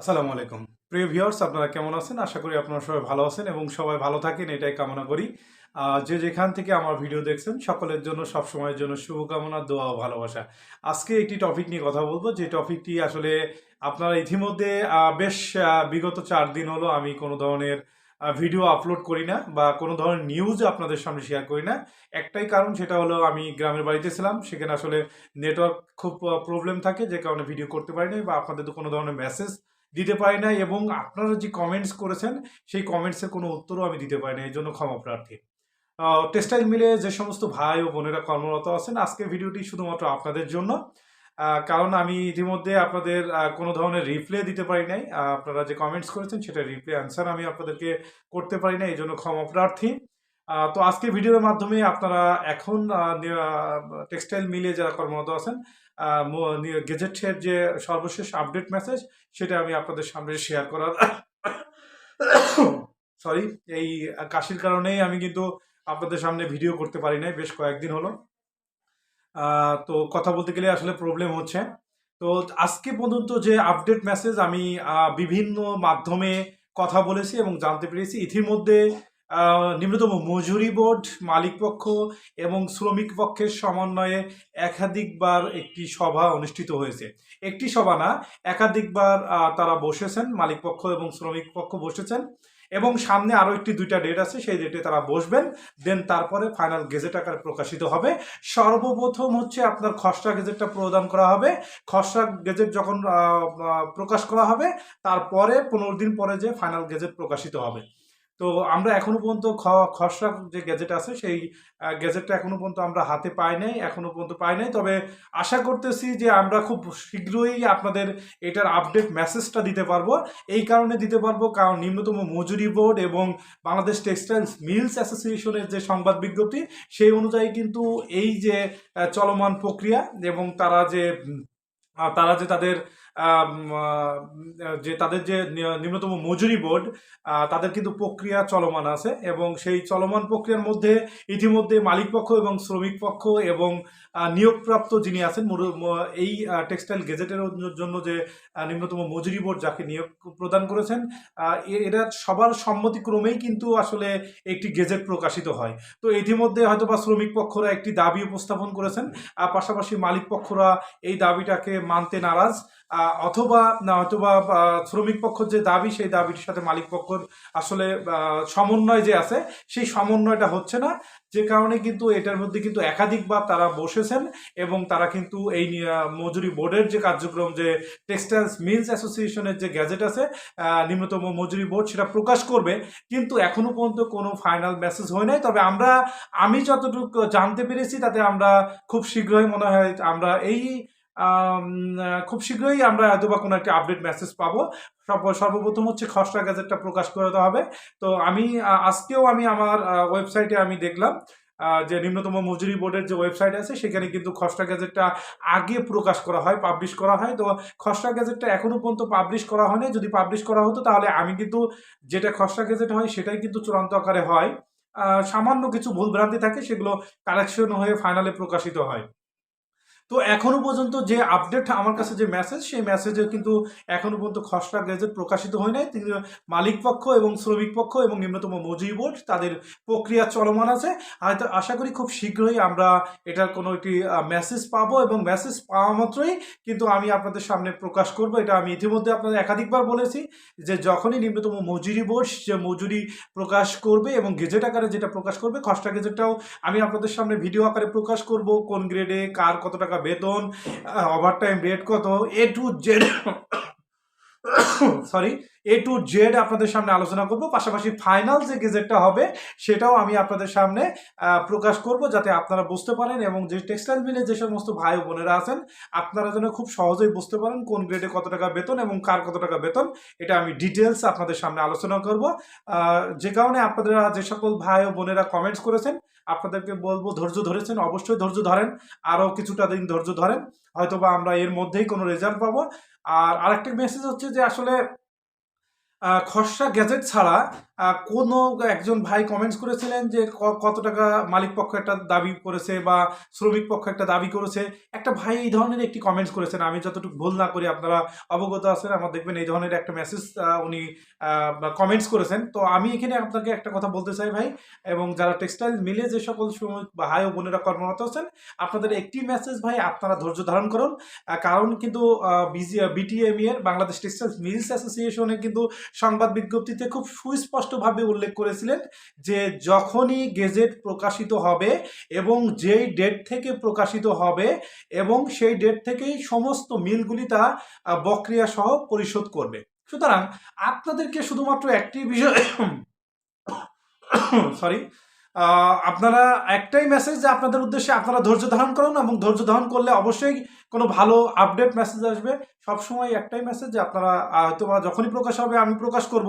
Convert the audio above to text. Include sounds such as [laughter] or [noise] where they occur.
আসসালামু আলাইকুম। প্রিয় ভিউয়ার্স, আপনারা কেমন আছেন? আশা করি আপনারা সবাই ভালো আছেন এবং সবাই ভালো থাকেন, এটাই কামনা করি। যে যেখান থেকে আমার ভিডিও দেখছেন, সকলের জন্য সব সময়ের জন্য শুভকামনা, দোয়া ও ভালোবাসা। আজকে একটি টপিক নিয়ে কথা বলব। যে টপিকটি আসলে আপনারা ইতিমধ্যে বেশ বিগত চার দিন হলো আমি কোনো ধরনের ভিডিও আপলোড করি না বা কোনো ধরনের নিউজ আপনাদের সামনে শেয়ার করি না। একটাই কারণ, সেটা হলো আমি গ্রামের বাড়িতে ছিলাম, সেখানে আসলে নেটওয়ার্ক খুব প্রবলেম থাকে, যে কারণে ভিডিও করতে পারি না বা আপনাদের তো কোনো ধরনের মেসেজ দিতে পারি না এবং আপনারা যে কমেন্টস করেছেন, সেই কমেন্টসের কোনো উত্তরও আমি দিতে পারি না, এই জন্য ক্ষমা প্রার্থী। টেক্সটাইল মিলে যে সমস্ত ভাই ও বোনেরা কর্মরত আছেন, আজকের ভিডিওটি শুধুমাত্র আপনাদের জন্য। কারণ আমি ইতিমধ্যে আপনাদের কোনো ধরনের রিপ্লে দিতে পারি নাই। আপনারা যে কমেন্টস করেছেন, সেটা রিপ্লে অ্যান্সার আমি আপনাদেরকে করতে পারি না, এই জন্য ক্ষমা প্রার্থী। তো আজকে ভিডিওর মাধ্যমে আপনারা এখন টেক্সটাইল মিলে যারা কর্মরত আছেন গেজেটের যে সর্বশেষ আপডেট মেসেজ, সেটা আমি আপনাদের সামনে শেয়ার করার [coughs] সরি, এই কাশির কারণেই আমি কিন্তু আপনাদের সামনে ভিডিও করতে পারি নাই, বেশ কয়েকদিন হলো। তো কথা বলতে গেলে আসলে প্রবলেম হচ্ছে। তো আজকে পর্যন্ত যে আপডেট মেসেজ আমি বিভিন্ন মাধ্যমে কথা বলেছি এবং জানতে পেরেছি, ইতিমধ্যে নিম্নতম মজুরি বোর্ড, মালিক পক্ষ এবং শ্রমিক পক্ষের সমন্বয়ে একাধিকবার একটি সভা অনুষ্ঠিত হয়েছে। একটি সভা না, একাধিকবার তারা বসেছেন, মালিক পক্ষ এবং শ্রমিক পক্ষ বসেছেন এবং সামনে আরও একটি দুইটা ডেট আছে, সেই ডেটে তারা বসবেন দেন তারপরে ফাইনাল গেজেট আকারে প্রকাশিত হবে। সর্বপ্রথম হচ্ছে আপনার খসড়া গেজেটটা প্রদান করা হবে। খসড়া গেজেট যখন প্রকাশ করা হবে, তারপরে পনেরো দিন পরে যে ফাইনাল গেজেট প্রকাশিত হবে। তো আমরা এখনও পর্যন্ত খসড়া যে গেজেট আছে সেই আহ, গেজেটটা এখনও পর্যন্ত আমরা হাতে পাই নাই এখনও পর্যন্ত পাই নাই। তবে আশা করতেছি যে আমরা খুব শীঘ্রই আপনাদের এটার আপডেট মেসেজটা দিতে পারব। এই কারণে দিতে পারব কারণ নিম্নতম মজুরি বোর্ড এবং বাংলাদেশ টেক্সটাইলস মিলস অ্যাসোসিয়েশনের যে সংবাদ বিজ্ঞপ্তি সেই অনুযায়ী কিন্তু এই যে চলমান প্রক্রিয়া এবং তারা যে তারা যে তাদের যে তাদের যে নিম্নতম মজুরি বোর্ড তাদের কিন্তু প্রক্রিয়া চলমান আছে এবং সেই চলমান প্রক্রিয়ার মধ্যে ইতিমধ্যে মালিক পক্ষ এবং শ্রমিক পক্ষ এবং নিয়োগপ্রাপ্ত যিনি আছেন এই টেক্সটাইল গেজেটের জন্য যে নিম্নতম মজুরি বোর্ড যাকে নিয়োগ প্রদান করেছেন আহ, এ- এরা সবার সম্মতিক্রমেই কিন্তু আসলে একটি গেজেট প্রকাশিত হয়। তো ইতিমধ্যে হয়তো বা শ্রমিক পক্ষরা একটি দাবি উপস্থাপন করেছেন পাশাপাশি মালিক পক্ষরা এই দাবিটাকে মানতে নারাজ। অথবা অথবা শ্রমিক পক্ষের যে দাবি, সেই দাবির সাথে মালিক পক্ষর আসলে সমন্বয় যে আছে, সেই সমন্বয়টা হচ্ছে না। যে কারণে কিন্তু এটার মধ্যে কিন্তু একাধিকবার তারা বসেছেন এবং তারা কিন্তু এই মজুরি বোর্ডের যে কার্যক্রম, যে টেক্সটাইলস মিলস অ্যাসোসিয়েশনের যে গ্যাজেট আছে নিম্নতম মজুরি বোর্ড, সেটা প্রকাশ করবে। কিন্তু এখনও পর্যন্ত কোনো ফাইনাল মেসেজ হয় নাই। তবে আমরা, আমি যতটুকু জানতে পেরেছি, তাতে আমরা খুব শীঘ্রই মনে হয়, আমরা এই খুব শীঘ্রই আমরা হয়তো বা কোনো একটা আপডেট মেসেজ পাবো। সর্ব- সর্বপ্রথম হচ্ছে খসড়া গ্যাজেটটা প্রকাশ করে দেওয়া হবে। তো আমি আজকেও আমি আমার ওয়েবসাইটে আমি দেখলাম যে নিম্নতম মজুরি বোর্ডের যে ওয়েবসাইট আছে, সেখানে কিন্তু খসড়া গ্যাজেটটা আগে প্রকাশ করা হয় পাবলিশ করা হয়। তো খসড়া গ্যাজেটটা এখনও পর্যন্ত পাবলিশ করা হয়নি। যদি পাবলিশ করা হতো, তাহলে আমি কিন্তু যেটা খসড়া গ্যাজেট হয়, সেটাই কিন্তু চূড়ান্ত আকারে হয়। সামান্য কিছু ভুলভ্রান্তি থাকে, সেগুলো কারেকশন হয়ে ফাইনালে প্রকাশিত হয়। তো এখনও পর্যন্ত যে আপডেট আমার কাছে যে মেসেজ সেই মেসেজে কিন্তু এখনও পর্যন্ত খসড়া গেজেট প্রকাশিত হয় নাই। তিনি মালিক পক্ষ এবং শ্রমিক পক্ষ এবং নিম্নতম মজুরি বোর্ড তাদের প্রক্রিয়া চলমান আছে। হয়তো আশা করি খুব শীঘ্রই আমরা এটার কোনো একটি মেসেজ পাবো এবং মেসেজ পাওয়া মাত্রই কিন্তু আমি আপনাদের সামনে প্রকাশ করব। এটা আমি ইতিমধ্যে আপনাদের একাধিকবার বলেছি যে যখনই নিম্নতম মজুরি বোর্ড যে মজুরি প্রকাশ করবে এবং গেজেট আকারে যেটা প্রকাশ করবে, খসড়া গেজেটটাও আমি আপনাদের সামনে ভিডিও আকারে প্রকাশ করব। কোন গ্রেডে কার কত টাকা বেতন ওভারটাইম রেট কত? A to Z sorry A to Z আপনাদের সামনে আলোচনা করব। পাশাপাশি ফাইনাল যে গেজেটটা হবে, সেটাও আমি আপনাদের সামনে প্রকাশ করব যাতে আপনারা বুঝতে পারেন এবং যে টেক্সটাইল মিলে যে সমস্ত ভাই বোনেরা আছেন, আপনারা যেন খুব সহজেই বুঝতে পারেন কোন গ্রেডে কত টাকা বেতন এবং কার কত টাকা বেতন। এটা আমি ডিটেলস আপনাদের সামনে আলোচনা করব। যে কারণে আপনারা যে সকল ভাই ও বোনেরা কমেন্টস করেছেন আপনাদেরকে বলব, ধৈর্য ধরেছেন, অবশ্যই ধৈর্য ধরেন আরও কিছুটা দিন ধৈর্য ধরেন, হয়তোবা আমরা এর মধ্যেই কোনো রেজাল্ট পাবো। আর আরেকটা মেসেজ হচ্ছে যে আসলে খসড়া গ্যাজেট ছাড়া কোনো একজন ভাই কমেন্টস করেছিলেন যে কত টাকা মালিক পক্ষ একটা দাবি করেছে বা শ্রমিক পক্ষ একটা দাবি করেছে? একটা ভাই এই ধরনের একটি কমেন্টস করেছেন, আমি যতটুকু ভুল না করি, আপনারা অবগত আছেন, আমার দেখবেন এই ধরনের একটা মেসেজ উনি কমেন্টস করেছেন। তো আমি এখানে আপনাকে একটা কথা বলতে চাই ভাই, এবং যারা টেক্সটাইল মিলে যে সকল শ্রমিক ভাই ও বোনেরা কর্মরত আছেন, আপনাদের একটি মেসেজ ভাই, আপনারা ধৈর্য ধারণ করুন। কারণ কিন্তু বিটিএমই এর, বাংলাদেশ টেক্সটাইল মিলস অ্যাসোসিয়েশনে কিন্তু সংবাদ বিজ্ঞপ্তিতে খুব সুস্পষ্টভাবে উল্লেখ করেছিলেন যে যখনই গেজেট প্রকাশিত হবে এবং যেই ডেট থেকে প্রকাশিত হবে এবং সেই ডেট থেকেই সমস্ত মিলগুলি তা বক্রিয়া সহ পরিশোধ করবে। সুতরাং আপনাদেরকে শুধুমাত্র একটি বিষয় [coughs] সরি আপনারা একটাই মেসেজ যে আপনাদের উদ্দেশ্যে আপনারা ধৈর্য ধারণ করুন এবং ধৈর্য ধারণ করলে অবশ্যই কোনো ভালো আপডেট মেসেজ আসবে। সবসময় একটাই মেসেজ যে আপনারা হয়তো যখনই প্রকাশ হবে আমি প্রকাশ করব।